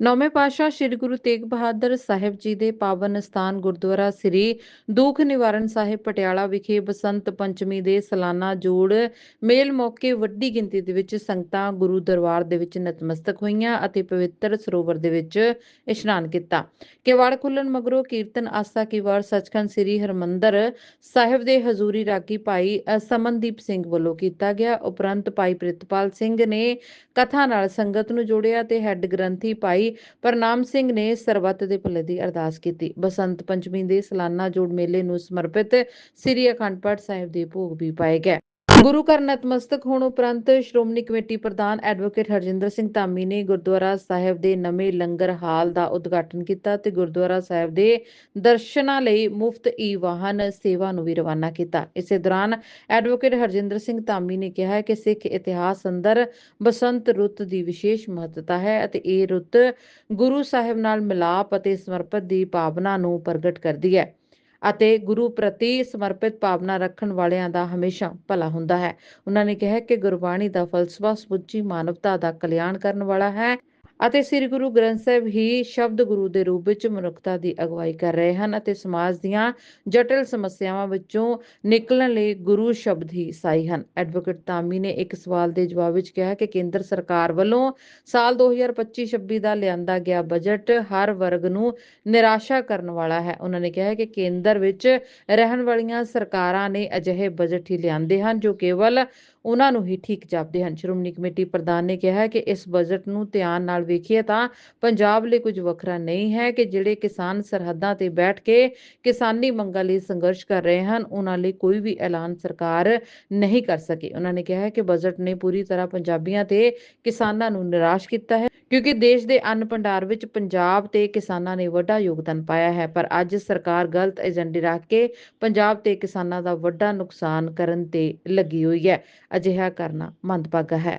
ਨੌਵੇਂ ਪਾਤਸ਼ਾਹ ਸ੍ਰੀ ਗੁਰੂ ਤੇਗ ਬਹਾਦਰ ਸਾਹਿਬ ਜੀ ਦੇ ਪਾਵਨ ਸਥਾਨ ਗੁਰਦੁਆਰਾ ਸ੍ਰੀ ਦੁੱਖ ਨਿਵਾਰਨ ਸਾਹਿਬ ਪਟਿਆਲਾ ਵਿਖੇ ਬਸੰਤ ਪੰਚਮੀ ਦੇ ਸਾਲਾਨਾ ਜੋੜ ਮੇਲ ਮੌਕੇ ਵੱਡੀ ਗਿਣਤੀ ਦੇ ਵਿੱਚ ਸੰਗਤਾਂ ਗੁਰੂ ਦਰਬਾਰ ਦੇ ਵਿੱਚ ਨਤਮਸਤਕ ਹੋਈਆਂ ਅਤੇ ਪਵਿੱਤਰ ਸਰੋਵਰ ਦੇ ਵਿੱਚ ਇਸ਼ਨਾਨ ਕੀਤਾ। ਕਿਵਾੜ ਖੁੱਲਣ ਮਗਰੋਂ ਕੀਰਤਨ ਆਸਾ ਕਿਵਾੜ ਸੱਚਖੰਡ ਸ੍ਰੀ ਹਰਮੰਦਰ ਸਾਹਿਬ ਦੇ ਹਜ਼ੂਰੀ ਰਾਗੀ ਭਾਈ ਸਮਨਦੀਪ ਸਿੰਘ ਵੱਲੋਂ ਕੀਤਾ ਗਿਆ। ਉਪਰੰਤ ਭਾਈ ਪ੍ਰਿਤਪਾਲ ਸਿੰਘ ਨੇ ਕਥਾ ਨਾਲ ਸੰਗਤ ਨੂੰ ਜੋੜਿਆ ਤੇ ਹੈੱਡ ਗ੍ਰੰਥੀ ਭਾਈ ਪ੍ਰਨਾਮ ਸਿੰਘ ਨੇ ਸਰਬੱਤ ਦੇ ਭਲੇ ਦੀ ਅਰਦਾਸ ਕੀਤੀ। ਬਸੰਤ ਪੰਚਮੀ ਦੇ ਸਾਲਾਨਾ ਜੋੜ ਮੇਲੇ ਨੂੰ ਸਮਰਪਿਤ ਸ੍ਰੀ ਅਖੰਡ ਪਾਠ ਸਾਹਿਬ ਦੇ ਭੋਗ ਵੀ ਪਾਏ ਗਏ। ਗੁਰੂ ਘਰ ਨਤਮਸਤਕ ਹੋਣ ਉਪਰੰਤ ਸ਼੍ਰੋਮਣੀ ਕਮੇਟੀ ਪ੍ਰਧਾਨ ਐਡਵੋਕੇਟ ਹਰਜਿੰਦਰ ਸਿੰਘ ਧਾਮੀ ਨੇ ਗੁਰਦੁਆਰਾ ਸਾਹਿਬ ਦੇ ਨਵੇਂ ਲੰਗਰ ਹਾਲ ਦਾ ਉਦਘਾਟਨ ਕੀਤਾ ਤੇ ਗੁਰਦੁਆਰਾ ਸਾਹਿਬ ਦੇ ਦਰਸ਼ਨਾਂ ਲਈ ਮੁਫਤ ਈ ਵਾਹਨ ਸੇਵਾ ਨੂੰ ਵੀ ਰਵਾਨਾ ਕੀਤਾ। ਇਸੇ ਦੌਰਾਨ ਐਡਵੋਕੇਟ ਹਰਜਿੰਦਰ ਸਿੰਘ ਧਾਮੀ ਨੇ ਕਿਹਾ ਕਿ ਸਿੱਖ ਇਤਿਹਾਸ ਅੰਦਰ ਬਸੰਤ ਰੁੱਤ ਦੀ ਵਿਸ਼ੇਸ਼ ਮਹੱਤਤਾ ਹੈ ਅਤੇ ਇਹ ਰੁੱਤ ਗੁਰੂ ਸਾਹਿਬ ਨਾਲ ਮਿਲਾਪ ਅਤੇ ਸਮਰਪਿਤ ਦੀ ਭਾਵਨਾ ਨੂੰ ਪ੍ਰਗਟ ਕਰਦੀ ਹੈ। ਅਤੇ ਗੁਰੂ ਪ੍ਰਤੀ ਸਮਰਪਿਤ ਭਾਵਨਾ ਰੱਖਣ ਵਾਲਿਆਂ ਦਾ ਹਮੇਸ਼ਾ ਭਲਾ ਹੁੰਦਾ ਹੈ। ਉਹਨਾਂ ਨੇ ਕਿਹਾ ਕਿ ਗੁਰਬਾਣੀ ਦਾ ਫਲਸਫਾ ਸਮੁੱਚੀ ਮਾਨਵਤਾ ਦਾ ਕਲਿਆਣ ਕਰਨ ਵਾਲਾ ਹੈ। ਅਤੇ ਸ੍ਰੀ ਗੁਰੂ ਗ੍ਰੰਥ ਸਾਹਿਬ ਹੀ ਸ਼ਬਦ ਗੁਰੂ ਦੇ ਰੂਪ ਵਿੱਚ ਮਨੁੱਖਤਾ ਦੀ ਅਗਵਾਈ ਕਰ ਰਹੇ ਹਨ ਅਤੇ ਸਮਾਜ ਦੀਆਂ ਜਟਿਲ ਸਮੱਸਿਆਵਾਂ ਵਿੱਚੋਂ ਨਿਕਲਣ ਲਈ ਗੁਰੂ ਸ਼ਬਦ ਹੀ ਸਾਈ ਹਨ। ਐਡਵੋਕੇਟ ਤਾਮੀ ਨੇ ਇੱਕ ਸਵਾਲ ਦੇ ਜਵਾਬ ਵਿੱਚ ਕਿਹਾ ਕਿ ਕੇਂਦਰ ਸਰਕਾਰ ਵੱਲੋਂ ਸਾਲ 2025-26 ਦਾ ਲਿਆਂਦਾ ਗਿਆ ਬਜਟ ਹਰ ਵਰਗ ਨੂੰ ਨਿਰਾਸ਼ਾ ਕਰਨ ਵਾਲਾ ਹੈ। ਉਹਨਾਂ ਨੇ ਕਿਹਾ ਕਿ ਕੇਂਦਰ ਵਿੱਚ ਰਹਿਣ ਵਾਲੀਆਂ ਸਰਕਾਰਾਂ ਨੇ ਅਜਿਹੇ ਬਜਟ ਹੀ ਲਿਆਂਦੇ ਹਨ ਜੋ ਕੇਵਲ ਉਹਨਾਂ ਨੂੰ ਹੀ ਠੀਕ ਜਾਪਦੇ ਹਨ। ਸ਼੍ਰੋਮਣੀ ਕਮੇਟੀ ਪ੍ਰਧਾਨ ਨੇ ਕਿਹਾ ਕਿ ਇਸ ਬਜਟ ਨੂੰ ਧਿਆਨ ਨਾਲ ਵੇਖੀਏ ਤਾਂ ਪੰਜਾਬ ਲਈ ਕੁਝ ਵੱਖਰਾ ਨਹੀਂ ਹੈ ਕਿ ਜਿਹੜੇ ਕਿਸਾਨ ਸਰਹੱਦਾਂ ਤੇ ਬੈਠ ਕੇ ਕਿਸਾਨੀ ਮੰਗਾਂ ਲਈ ਸੰਘਰਸ਼ ਕਰ ਰਹੇ ਹਨ, ਉਹਨਾਂ ਲਈ ਕੋਈ ਵੀ ਐਲਾਨ ਸਰਕਾਰ ਨਹੀਂ ਕਰ ਸਕੀ। ਉਹਨਾਂ ਨੇ ਕਿਹਾ ਕਿ ਬਜਟ ਨੇ ਪੂਰੀ ਤਰ੍ਹਾਂ ਪੰਜਾਬੀਆਂ ਤੇ ਕਿਸਾਨਾਂ ਨੂੰ ਨਿਰਾਸ਼ ਕੀਤਾ ਹੈ। ਕਿਉਂਕਿ ਦੇਸ਼ ਦੇ ਅੰਨ ਭੰਡਾਰ ਵਿੱਚ ਪੰਜਾਬ ਤੇ ਕਿਸਾਨਾਂ ਨੇ ਵੱਡਾ ਯੋਗਦਾਨ ਪਾਇਆ ਹੈ, ਪਰ ਅੱਜ ਸਰਕਾਰ ਗਲਤ ਏਜੰਡੇ ਰੱਖ ਕੇ ਪੰਜਾਬ ਤੇ ਕਿਸਾਨਾਂ ਦਾ ਵੱਡਾ ਨੁਕਸਾਨ ਕਰਨ ਤੇ ਲੱਗੀ ਹੋਈ ਹੈ। ਅਜਿਹਾ ਕਰਨਾ ਮੰਦਭਾਗਾ ਹੈ।